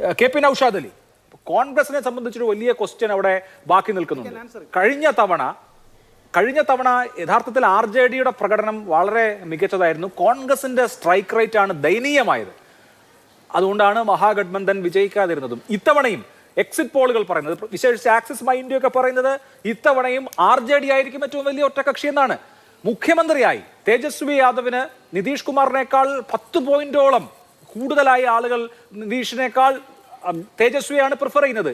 K P Naushad Ali കോൺഗ്രസിനെ സംബന്ധിച്ചൊരു വലിയ ക്വസ്റ്റ്യൻ അവിടെ ബാക്കി നിൽക്കുന്നുണ്ട്. കഴിഞ്ഞ തവണ കഴിഞ്ഞ തവണ യഥാർത്ഥത്തിൽ ആർ ജെ ഡിയുടെ പ്രകടനം വളരെ മികച്ചതായിരുന്നു. കോൺഗ്രസിന്റെ സ്ട്രൈക്ക് റേറ്റ് ആണ് ദയനീയമായത്. അതുകൊണ്ടാണ് മഹാഗഡ്ബന്ധൻ വിജയിക്കാതിരുന്നതും. ഇത്തവണയും എക്സിറ്റ് പോളുകൾ പറയുന്നത് വിശേഷിച്ച് ആക്സിസ് മൈ ഇന്ത്യ ഒക്കെ പറയുന്നത് ഇത്തവണയും ആർ ജെ ഡി ആയിരിക്കും ഏറ്റവും വലിയ ഒറ്റകക്ഷി എന്നാണ്. മുഖ്യമന്ത്രിയായി തേജസ്വി യാദവിന് നിതീഷ് കുമാറിനേക്കാൾ പത്ത് പോയിന്റോളം കൂടുതലായി ആളുകൾ നിതീഷിനേക്കാൾ തേജസ്വിയാണ് പ്രിഫർ ചെയ്യുന്നത്.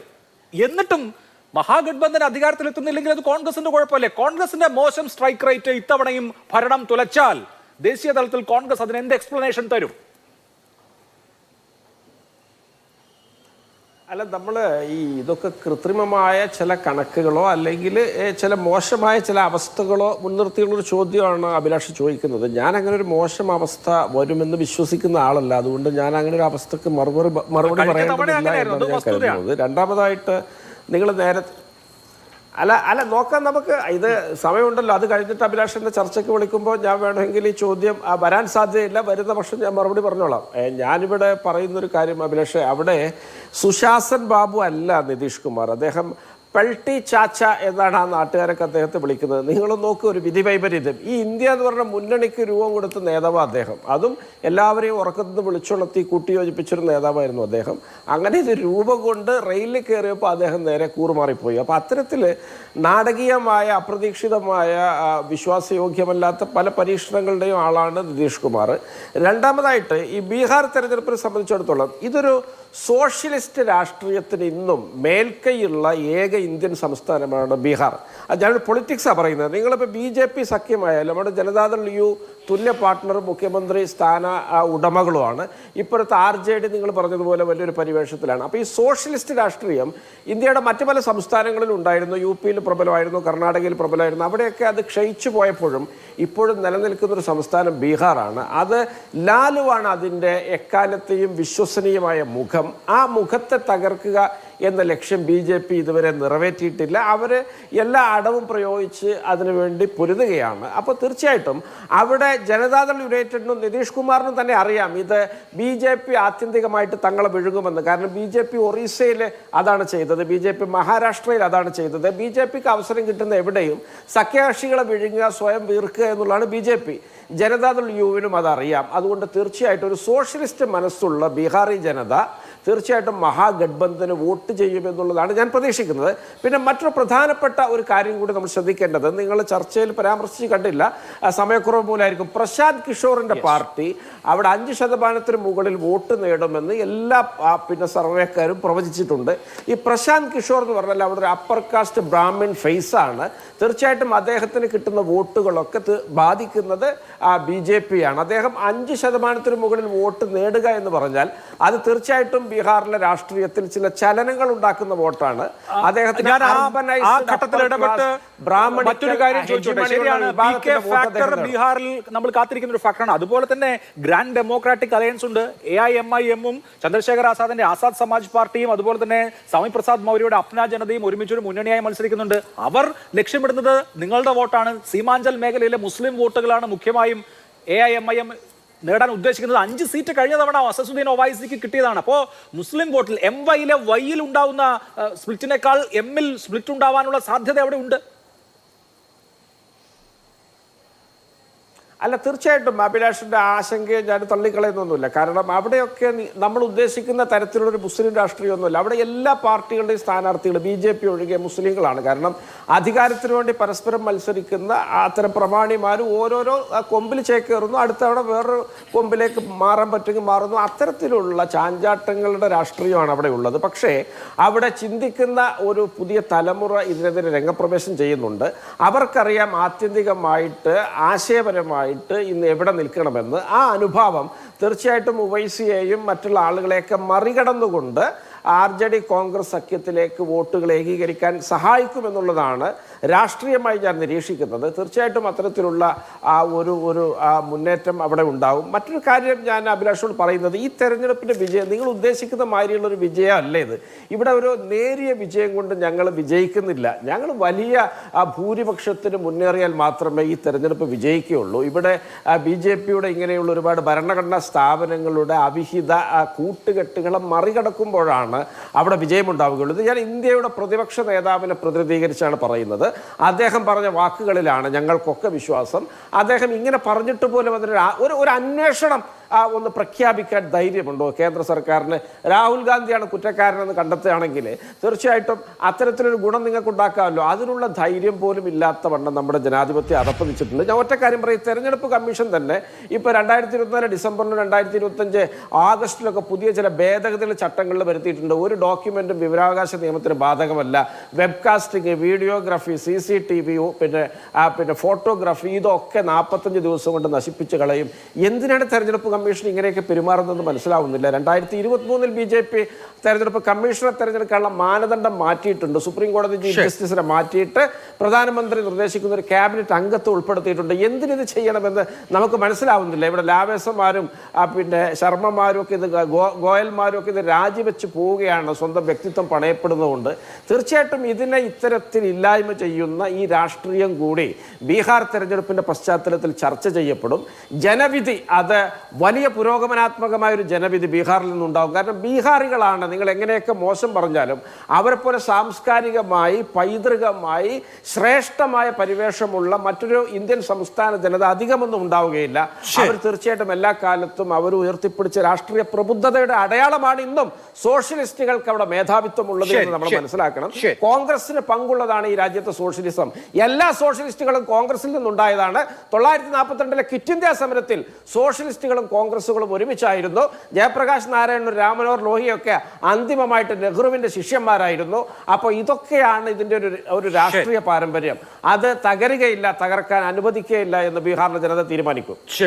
എന്നിട്ടും മഹാഗഡ്ബന്ധൻ അധികാരത്തിലെത്തുന്നില്ലെങ്കിൽ അത് കോൺഗ്രസിന്റെ കുഴപ്പമല്ലേ? കോൺഗ്രസിന്റെ മോശം സ്ട്രൈക്ക് റേറ്റ് ഇത്തവണയും ഭരണം തുലച്ചാൽ ദേശീയ തലത്തിൽ കോൺഗ്രസ് അതിന് എന്ത് എക്സ്പ്ലനേഷൻ തരും? അല്ല നമ്മൾ ഈ ഇതൊക്കെ കൃത്രിമമായ ചില കണക്കുകളോ അല്ലെങ്കിൽ ചില മോശമായ ചില അവസ്ഥകളോ മുൻനിർത്തിയുള്ളൊരു ചോദ്യമാണ് അഭിലാഷ് ചോദിക്കുന്നത്. ഞാൻ അങ്ങനെ ഒരു മോശം അവസ്ഥ വരുമെന്ന് വിശ്വസിക്കുന്ന ആളല്ല. അതുകൊണ്ട് ഞാൻ അങ്ങനെ ഒരു അവസ്ഥക്ക് മറുപടി മറുപടി പറയാൻ കഴിയുന്നത് പറയേണ്ടതില്ല എന്നാണ് ഞാൻ കരുതുന്നത്. രണ്ടാമതായിട്ട് നിങ്ങൾ നേരത്തെ അല്ല അല്ല നോക്കാം നമുക്ക്. ഇത് സമയമുണ്ടല്ലോ. അത് കഴിഞ്ഞിട്ട് അഭിലാഷിന്റെ ചർച്ചയ്ക്ക് വിളിക്കുമ്പോൾ ഞാൻ വേണമെങ്കിൽ ഈ ചോദ്യം വരാൻ സാധ്യതയില്ല. വരുന്ന പക്ഷം ഞാൻ മറുപടി പറഞ്ഞോളാം. ഞാനിവിടെ പറയുന്നൊരു കാര്യം അഭിലാഷ് അവിടെ സുശാസൻ ബാബു അല്ല നിതീഷ് കുമാർ. അദ്ദേഹം പൾട്ടി ചാച്ച എന്നാണ് ആ നാട്ടുകാരൊക്കെ അദ്ദേഹത്തെ വിളിക്കുന്നത്. നിങ്ങൾ നോക്കൂ ഒരു വിധി വൈപരീത്യം ഈ ഇന്ത്യ എന്ന് പറഞ്ഞ മുന്നണിക്ക് രൂപം കൊടുത്ത നേതാവ് അദ്ദേഹം. അതും എല്ലാവരെയും ഉറക്കത്തിൽ നിന്ന് വിളിച്ചുണർത്തി കൂട്ടിയോജിപ്പിച്ചൊരു നേതാവായിരുന്നു അദ്ദേഹം. അങ്ങനെ ഇത് രൂപം കൊണ്ട് റെയിലിൽ കയറിയപ്പോൾ അദ്ദേഹം നേരെ കൂറുമാറിപ്പോയി. അപ്പോൾ അത്തരത്തിൽ നാടകീയമായ അപ്രതീക്ഷിതമായ വിശ്വാസയോഗ്യമല്ലാത്ത പല പരീക്ഷണങ്ങളുടെയും ആളാണ് നിതീഷ് കുമാർ. രണ്ടാമതായിട്ട് ഈ ബീഹാർ തെരഞ്ഞെടുപ്പിനെ സംബന്ധിച്ചിടത്തോളം ഇതൊരു സോഷ്യലിസ്റ്റ് രാഷ്ട്രീയത്തിന് ഇന്നും മേൽക്കൈയുള്ള ഏക ഇന്ത്യൻ സംസ്ഥാനമാണ് ബീഹാർ. അത് ഞാൻ പൊളിറ്റിക്സാണ് പറയുന്നത്. നിങ്ങളിപ്പോൾ ബി ജെ പി സഖ്യമായാലും നമ്മുടെ ജനതാദൾ യു തുല്യ പാർട്ട്ണറും മുഖ്യമന്ത്രി സ്ഥാന ഉടമകളുമാണ്. ഇപ്പോഴത്തെ ആർ ജെ ഡി നിങ്ങൾ പറഞ്ഞതുപോലെ വലിയൊരു പരിവേഷത്തിലാണ്. അപ്പോൾ ഈ സോഷ്യലിസ്റ്റ് രാഷ്ട്രീയം ഇന്ത്യയുടെ മറ്റ് പല സംസ്ഥാനങ്ങളിലും ഉണ്ടായിരുന്നു. യു പിയിൽ പ്രബലമായിരുന്നു കർണാടകയിൽ പ്രബലമായിരുന്നു. അവിടെയൊക്കെ അത് ക്ഷയിച്ചു പോയപ്പോഴും ഇപ്പോഴും നിലനിൽക്കുന്ന ഒരു സംസ്ഥാനം ബീഹാറാണ്. അത് ലാലുവാണ് അതിന്റെ എക്കാലത്തെയും വിശ്വസനീയമായ മുഖം. ആ മുഖത്തെ തകർക്കുക എന്ന ലക്ഷ്യം ബി ജെ പി ഇതുവരെ നിറവേറ്റിയിട്ടില്ല. അവർ എല്ലാ അടവും പ്രയോഗിച്ച് അതിനുവേണ്ടി പൊരുതുകയാണ്. അപ്പോൾ തീർച്ചയായിട്ടും അവിടെ ജനതാദൾ യുണൈറ്റഡിനും നിതീഷ് കുമാറിനും തന്നെ അറിയാം ഇത് ബി ജെ പി ആത്യന്തികമായിട്ട് തങ്ങളെ വിഴുങ്ങുമെന്ന്. കാരണം ബി ജെ പി ഒറീസയിൽ അതാണ് ചെയ്തത്. ബി ജെ പി മഹാരാഷ്ട്രയിൽ അതാണ് ചെയ്തത്. ബി ജെ പിക്ക് അവസരം കിട്ടുന്ന എവിടെയും സഖ്യകക്ഷികളെ വിഴുങ്ങുക സ്വയം വീർക്കുക എന്നുള്ളതാണ് ബി ജെ പി. ജനതാദൾ യുവിനും അതറിയാം. അതുകൊണ്ട് തീർച്ചയായിട്ടും ഒരു സോഷ്യലിസ്റ്റ് മനസ്സുള്ള ബീഹാറി ജനത തീർച്ചയായിട്ടും മഹാഗഡ്ബന്ധന് വോട്ട് ചെയ്യുമെന്നുള്ളതാണ് ഞാൻ പ്രതീക്ഷിക്കുന്നത്. പിന്നെ മറ്റൊരു പ്രധാനപ്പെട്ട ഒരു കാര്യം കൂടി നമ്മൾ ശ്രദ്ധിക്കേണ്ടത് നിങ്ങൾ ചർച്ചയിൽ പരാമർശിച്ച് കണ്ടില്ല സമയക്കുറവ് മൂലമായിരിക്കും. പ്രശാന്ത് കിഷോറിന്റെ പാർട്ടി അവിടെ അഞ്ച് ശതമാനത്തിന് മുകളിൽ വോട്ട് നേടുമെന്ന് എല്ലാ പിന്നെ സർവേക്കാരും പ്രവചിച്ചിട്ടുണ്ട്. ഈ പ്രശാന്ത് കിഷോർ എന്ന് പറഞ്ഞാൽ അവിടെ ഒരു അപ്പർ കാസ്റ്റ് ബ്രാഹ്മിൺ ഫേസാണ് തീർച്ചയായിട്ടും അദ്ദേഹത്തിന് കിട്ടുന്ന വോട്ടുകളൊക്കെ ബാധിക്കുന്നത് ബി ജെ പി ആണ്. അദ്ദേഹം അഞ്ച് ശതമാനത്തിന് മുകളിൽ വോട്ട് നേടുക എന്ന് പറഞ്ഞാൽ അത് തീർച്ചയായിട്ടും ബീഹാറിലെ രാഷ്ട്രീയത്തിൽ ചില ചലനങ്ങൾ ഉണ്ടാക്കുന്ന വോട്ടാണ്. അദ്ദേഹത്തിന് ബീഹാറിൽ നമ്മൾ കാത്തിരിക്കുന്ന ഒരു ഫാക്ടറാണ്. അതുപോലെ തന്നെ ഗ്രാൻഡ് ഡെമോക്രാറ്റിക് അലയൻസ് ഉണ്ട്. എ ഐ എം ഐ എമ്മും ചന്ദ്രശേഖർ ആസാദിന്റെ ആസാദ് സമാജ് പാർട്ടിയും അതുപോലെ തന്നെ സ്വാമി പ്രസാദ് മൗര്യയുടെ അപ്ന ജനതയും ഒരുമിച്ചൊരു മുന്നണിയായി മത്സരിക്കുന്നുണ്ട്. അവർ ലക്ഷ്യമിടുന്നത് നിങ്ങളുടെ വോട്ടാണ്. സീമാഞ്ചൽ മേഖലയിലെ മുസ്ലിം വോട്ടുകളാണ് മുഖ്യമായും A I M I M നേടാൻ ഉദ്ദേശിക്കുന്നത് അഞ്ച് സീറ്റ് കഴിഞ്ഞ തവണ അസസുദ്ദീൻ ഒവൈസിക്ക് കിട്ടിയതാണ്. അപ്പോൾ മുസ്ലിം വോട്ടിൽ എം വൈയിലെ വൈയിൽ ഉണ്ടാവുന്ന സ്പ്ലിറ്റിനേക്കാൾ എമ്മിൽ സ്പ്ലിറ്റ് ഉണ്ടാവാനുള്ള സാധ്യത അവിടെ ഉണ്ട് അല്ല തീർച്ചയായിട്ടും അഭിലാഷിന്റെ ആശങ്കയെ ഞാൻ തള്ളിക്കളയുന്നൊന്നുമില്ല. കാരണം അവിടെയൊക്കെ നമ്മൾ ഉദ്ദേശിക്കുന്ന തരത്തിലുള്ളൊരു മുസ്ലിം രാഷ്ട്രീയമൊന്നുമില്ല. അവിടെ എല്ലാ പാർട്ടികളുടെയും സ്ഥാനാർത്ഥികൾ ബി ജെ പി ഒഴികെ മുസ്ലിങ്ങളാണ്. കാരണം അധികാരത്തിന് വേണ്ടി പരസ്പരം മത്സരിക്കുന്ന അത്തരം പ്രമാണിമാരും ഓരോരോ കൊമ്പിൽ ചേക്കേറുന്നു അടുത്ത തവണ വേറൊരു കൊമ്പിലേക്ക് മാറാൻ പറ്റുമെങ്കിൽ മാറുന്നു. അത്തരത്തിലുള്ള ചാഞ്ചാട്ടങ്ങളുടെ രാഷ്ട്രീയമാണ് അവിടെ ഉള്ളത്. പക്ഷേ അവിടെ ചിന്തിക്കുന്ന ഒരു പുതിയ തലമുറ ഇതിനെതിരെ രംഗപ്രവേശം ചെയ്യുന്നുണ്ട്. അവർക്കറിയാം ആത്യന്തികമായിട്ട് ആശയപരമായിട്ട് ഇന്ന് എവിടെ നിൽക്കണമെന്ന് ആ അനുഭാവം തീർച്ചയായിട്ടും ഉവൈസിയെയും മറ്റുള്ള ആളുകളെയൊക്കെ മറികടന്നുകൊണ്ട് ആർ ജെ ഡി കോൺഗ്രസ് സഖ്യത്തിലേക്ക് വോട്ടുകൾ ഏകീകരിക്കാൻ സഹായിക്കുമെന്നുള്ളതാണ് രാഷ്ട്രീയമായി ഞാൻ നിരീക്ഷിക്കുന്നത്. തീർച്ചയായിട്ടും അത്തരത്തിലുള്ള ആ ഒരു ഒരു മുന്നേറ്റം അവിടെ ഉണ്ടാവും. മറ്റൊരു കാര്യം ഞാൻ അഭിലാഷോട് പറയുന്നത് ഈ തെരഞ്ഞെടുപ്പിന്റെ വിജയം നിങ്ങൾ ഉദ്ദേശിക്കുന്ന മാതിരിയുള്ള ഒരു വിജയമല്ല ഇത്. ഇവിടെ ഒരു നേരിയ വിജയം കൊണ്ട് ഞങ്ങൾ വിജയിക്കുന്നില്ല. ഞങ്ങൾ വലിയ ഭൂരിപക്ഷത്തിന് മുന്നേറിയാൽ മാത്രമേ ഈ തെരഞ്ഞെടുപ്പ് വിജയിക്കുകയുള്ളൂ. ഇവിടെ ബി ജെ പിയുടെ ഇങ്ങനെയുള്ള ഒരുപാട് ഭരണഘടനാ സ്ഥാപനങ്ങളുടെ അവിഹിത കൂട്ടുകെട്ടുകളെ മറികടക്കുമ്പോഴാണ് അവിടെ വിജയമുണ്ടാവുകയുള്ളൂ. ഞാൻ ഇന്ത്യയുടെ പ്രതിപക്ഷ നേതാവിനെ പ്രതിനിധീകരിച്ചാണ് പറയുന്നത്. അദ്ദേഹം പറഞ്ഞ വാക്കുകളിലാണ് ഞങ്ങൾക്കൊക്കെ വിശ്വാസം. അദ്ദേഹം ഇങ്ങനെ പറഞ്ഞിട്ട് പോലും അതിന് ഒരു ഒരു അന്വേഷണം ഒന്ന് പ്രഖ്യാപിക്കാൻ ധൈര്യമുണ്ടോ? കേന്ദ്ര സർക്കാരിന് രാഹുൽ ഗാന്ധിയാണ് കുറ്റക്കാരനെന്ന് കണ്ടെത്തുകയാണെങ്കിൽ തീർച്ചയായിട്ടും അത്തരത്തിലൊരു ഗുണം നിങ്ങൾക്ക് ഉണ്ടാക്കാമല്ലോ അതിനുള്ള ധൈര്യം പോലും ഇല്ലാത്ത വണ്ണം നമ്മുടെ ജനാധിപത്യം അതപ്പതിച്ചിട്ടുണ്ട് ഞാൻ ഒറ്റ കാര്യം പറയും. തെരഞ്ഞെടുപ്പ് കമ്മീഷൻ തന്നെ ഇപ്പോൾ രണ്ടായിരത്തി ഇരുപത്തിനാല് ഡിസംബറിലും രണ്ടായിരത്തി ഇരുപത്തഞ്ച് ആഗസ്റ്റിലൊക്കെ പുതിയ ചില ഭേദഗതികൾ ചട്ടങ്ങളിൽ വരുത്തിയിട്ടുണ്ട്. ഒരു ഡോക്യുമെന്റും വിവരാവകാശ നിയമത്തിന് ബാധകമല്ല. Webcasting videography C C T V പിന്നെ ആ, പിന്നെ ഫോട്ടോഗ്രാഫി ഇതൊക്കെ നാൽപ്പത്തഞ്ച് ദിവസം കൊണ്ട് നശിപ്പിച്ച് കളയും. എന്തിനാണ് തെരഞ്ഞെടുപ്പ് കമ്മീഷൻ ഇങ്ങനെയൊക്കെ പെരുമാറുന്നതെന്ന് മനസ്സിലാവുന്നില്ല. രണ്ടായിരത്തി ഇരുപത്തി മൂന്നിൽ ബി ജെ പി തെരഞ്ഞെടുപ്പ് കമ്മീഷണർ തെരഞ്ഞെടുക്കാനുള്ള മാനദണ്ഡം മാറ്റിയിട്ടുണ്ട്. സുപ്രീം കോടതി ചീഫ് ജസ്റ്റിസിനെ മാറ്റിയിട്ട് പ്രധാനമന്ത്രി നിർദ്ദേശിക്കുന്ന ഒരു ക്യാബിനറ്റ് അംഗത്തെ ഉൾപ്പെടുത്തിയിട്ടുണ്ട്. എന്തിനിത് ചെയ്യണമെന്ന് നമുക്ക് മനസ്സിലാവുന്നില്ല. ഇവിടെ ലാവേസന്മാരും പിന്നെ ശർമ്മമാരും ഒക്കെ ഇത് ഗോയൽമാരും ഒക്കെ ഇത് രാജിവെച്ച് പോവുകയാണ്. സ്വന്തം വ്യക്തിത്വം പണയപ്പെടുന്നതുകൊണ്ട്. തീർച്ചയായിട്ടും ഇതിനെ ഇത്തരത്തിൽ ഇല്ലായ്മ ചെയ്യുന്ന ഈ രാഷ്ട്രീയം കൂടി ബീഹാർ തെരഞ്ഞെടുപ്പിന്റെ പശ്ചാത്തലത്തിൽ ചർച്ച ചെയ്യപ്പെടും. ജനവിധി അത് വലിയ പുരോഗമനാത്മകമായ ഒരു ജനവിധി ബീഹാറിൽ നിന്നുണ്ടാവും. കാരണം ബീഹാറികളാണ് നിങ്ങൾ എങ്ങനെയൊക്കെ മോശം പറഞ്ഞാലും അവരെ പോലെ സാംസ്കാരികമായി പൈതൃകമായി ശ്രേഷ്ഠമായ പരിവേഷമുള്ള മറ്റൊരു ഇന്ത്യൻ സംസ്ഥാന ജനത അധികമൊന്നും ഉണ്ടാവുകയില്ല. അവർ തീർച്ചയായിട്ടും എല്ലാ കാലത്തും അവർ ഉയർത്തിപ്പിടിച്ച രാഷ്ട്രീയ പ്രബുദ്ധതയുടെ അടയാളമാണ് ഇന്നും സോഷ്യലിസ്റ്റുകൾക്ക് അവിടെ മേധാവിത്വം ഉള്ളത് എന്ന് നമ്മൾ മനസ്സിലാക്കണം. കോൺഗ്രസിന് പങ്കുള്ളതാണ് ഈ രാജ്യത്തെ സോഷ്യലിസം. എല്ലാ സോഷ്യലിസ്റ്റുകളും കോൺഗ്രസിൽ നിന്നുണ്ടായതാണ്. തൊള്ളായിരത്തി നാൽപ്പത്തിരണ്ടിലെ ക്വിറ്റ് ഇന്ത്യ സമരത്തിൽ സോഷ്യലിസ്റ്റുകളും കോൺഗ്രസുകളും ഒരുമിച്ചായിരുന്നു. ജയപ്രകാശ് നാരായണൻ രാമനോർ ലോഹിയൊക്കെ അന്തിമമായിട്ട് നെഹ്റുവിന്റെ ശിഷ്യന്മാരായിരുന്നു. അപ്പോൾ ഇതൊക്കെയാണ് ഇതിന്റെ ഒരു ഒരു രാഷ്ട്രീയ പാരമ്പര്യം. അത് തകരുകയില്ല തകർക്കാൻ അനുവദിക്കുകയില്ല എന്ന് ബീഹാറിലെ ജനത തീരുമാനിക്കും.